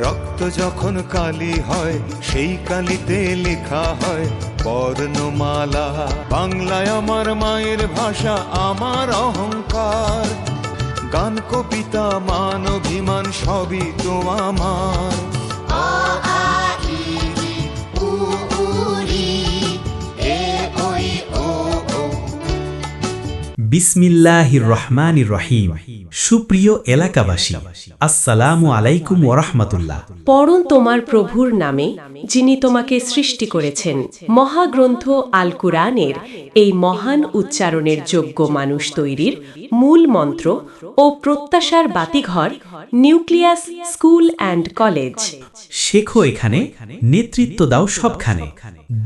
রক্ত যখন কালি হয়, সেই কালিতে লেখা হয়, বর্ণমালা। বাংলায় আমার মায়ের ভাষা, আমার অহংকার। গান কবিতা, মান, অভিমান, সবই তো আমার। বিসমিল্লাহির রহমানির রহিম। সুপ্রিয় এলাকাবাসী আসসালামু আলাইকুম ওরহমতুল্লাহ পরন তোমার প্রভুর নামে যিনি তোমাকে সৃষ্টি করেছেন। মহাগ্রন্থ আল কুরআনের এই মহান উচ্চারণের যোগ্য মানুষ তৈরির মূল মন্ত্র ও প্রত্যাশার বাতিঘর নিউক্লিয়াস স্কুল অ্যান্ড কলেজ। শেখো এখানে নেতৃত্ব দাও সবখানে।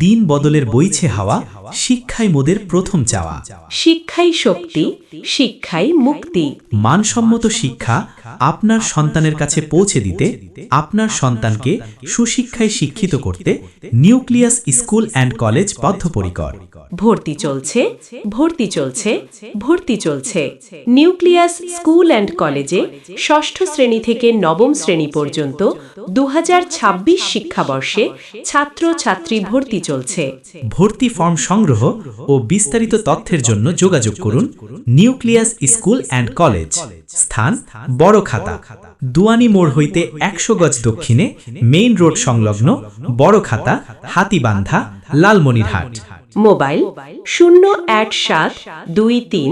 দিন বদলের বইছে হাওয়া শিক্ষাই মোদের প্রথম চাওয়া। শিক্ষাই শক্তি শিক্ষাই মুক্তি। মানসম্মত শিক্ষা আপনার সন্তানের কাছে পৌঁছে দিতে আপনার সন্তানকে সুশিক্ষায় শিক্ষিত করতে নিউক্লিয়াস স্কুল অ্যান্ড কলেজ বদ্ধপরিকর ভর্তি চলছে ভর্তি চলছে ভর্তি চলছে নিউক্লিয়াস স্কুল অ্যান্ড কলেজে ষষ্ঠ শ্রেণি থেকে নবম শ্রেণি পর্যন্ত দু হাজার ছাব্বিশ শিক্ষাবর্ষে ছাত্র ছাত্রী ভর্তি চলছে। ভর্তি ফর্ম সংগ্রহ ও বিস্তারিত তথ্যের জন্য যোগাযোগ করুন নিউক্লিয়াস স্কুল অ্যান্ড কলেজ। স্থান বড় খাতা। দুয়ানি মোড় হইতে একশো গজ দক্ষিণে মেইন রোড সংলগ্ন বড় খাতা, হাতিবান্ধা, লালমনিরহাট। মোবাইল শূন্য এক সাত দুই তিন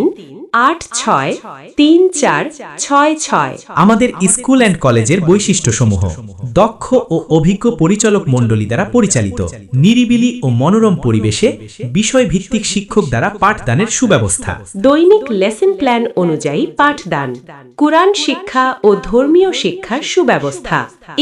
আট ছয় তিন চার ছয় ছয়। আমাদের স্কুল অ্যান্ড কলেজের বৈশিষ্ট্যসমূহ দক্ষ ও অভিজ্ঞ পরিচালক মণ্ডলী দ্বারা পরিচালিত নিরিবিলি ও মনোরম পরিবেশে বিষয়ভিত্তিক শিক্ষক দ্বারা পাঠদানের সুব্যবস্থা। দৈনিক লেসন প্ল্যান অনুযায়ী পাঠদান কোরআন শিক্ষা ও ধর্মীয় শিক্ষার সুব্যবস্থা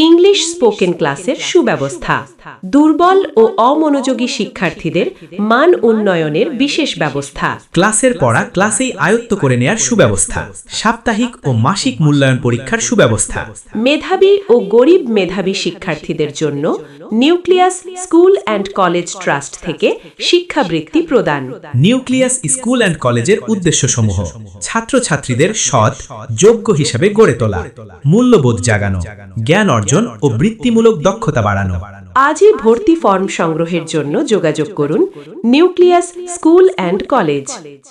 ইংলিশ স্পোকেন ক্লাসের সুব্যবস্থা দুর্বল ও অমনোযোগী শিক্ষার্থীদের মান উন্নয়নের বিশেষ ব্যবস্থা। ক্লাসের পড়া ক্লাসেই আয়ত্ত করে নেয়ার সুব্যবস্থা সাপ্তাহিক ও মাসিক মূল্যায়ন পরীক্ষার সুব্যবস্থা। মেধাবী ও গরিব মেধাবী শিক্ষার্থীদের জন্য nucleus school and college trust থেকে শিক্ষাবৃত্তি প্রদান। নিউক্লিয়াস স্কুল অ্যান্ড কলেজের উদ্দেশ্য উদ্দেশ্যসমূহ ছাত্রছাত্রীদের সৎ যোগ্য হিসাবে গড়ে তোলা মূল্যবোধ জাগানো জ্ঞান অর্জন ও বৃত্তিমূলক দক্ষতা বাড়ানো। আজই ভর্তি ফর্ম সংগ্রহের জন্য যোগাযোগ করুন নিউক্লিয়াস স্কুল অ্যান্ড কলেজ।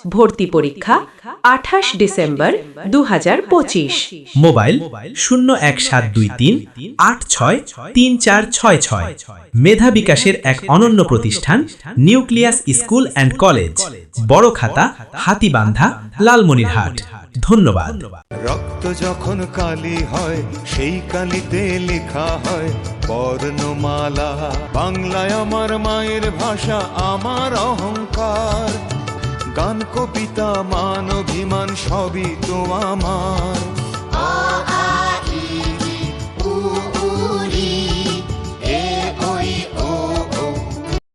ভর্তি পরীক্ষা আঠাশ ডিসেম্বর দু হাজার পঁচিশ। মোবাইল শূন্য এক সাত দুই তিন আট ছয় তিন চার ছয় ছয়। মেধা বিকাশের এক অনন্য প্রতিষ্ঠান নিউক্লিয়াস স্কুল অ্যান্ড কলেজ। বড় খাতা হাতিবান্ধা লালমনিরহাট। ধন্যবাদ। রক্ত যখন কালি হয়, সেই কালিতে লেখা হয়, বর্ণমালা। বাংলায় আমার মায়ের ভাষা, আমার অহংকার। গান, কবিতা, মান, অভিমান, সবই তো আমার।